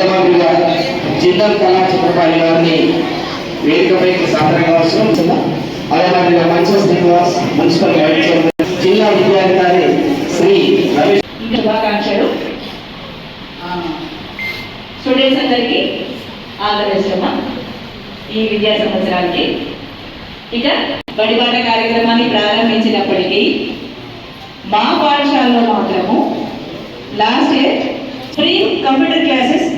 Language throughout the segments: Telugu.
మొదలమంత్రిగా జిల్లాల కళా చిత్రపాటి గారిని వేదికపైకి సాధారణంగా వస్తున్నా. అదే మాదిరిగా మంచి శ్రీనివాస్ మున్సిపల్ జిల్లా విద్యాధికారి శ్రీ రమేష్. శుభాకాంక్షలు. స్టూడెంట్స్ అందరికీ ఆదరిస్తున్న ఈ విద్యా సంవత్సరానికి. ఇక బడిబాట కార్యక్రమాన్ని ప్రారంభించినప్పటికీ మా పాఠశాలలో మాత్రము last year free computer classes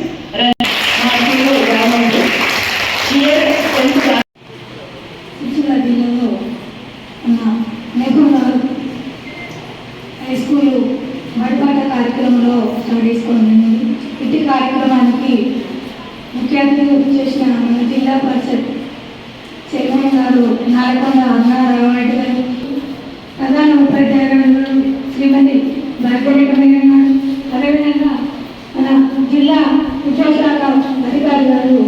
చేసిన జిల్లా పరిషత్ చైర్మన్ గారు నాయకొండ అన్నారావు రెడ్డి గారు. ప్రధాన ఉపాధ్యాయులు శ్రీమతి భార్గవి కమిగన్ గారు అదేవిధంగా మన జిల్లా విద్యాశాఖ అధికారి గారు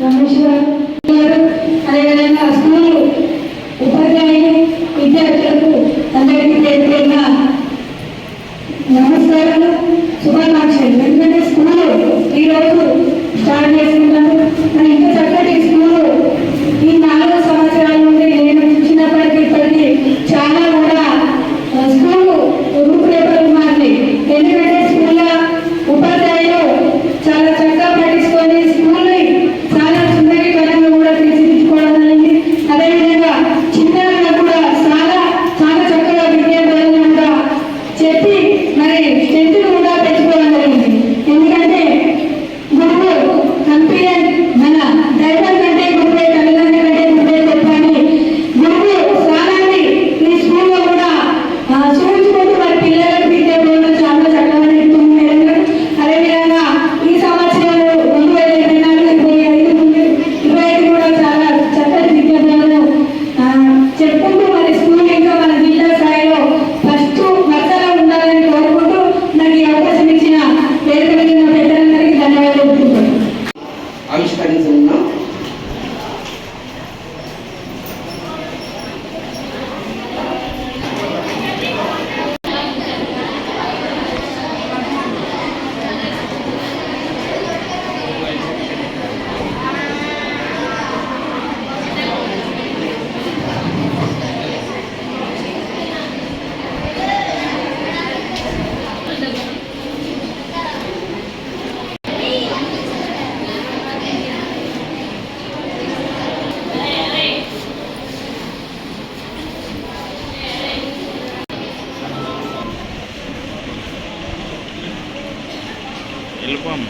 రమేష్ గారు అదేవిధంగా que శిల్పం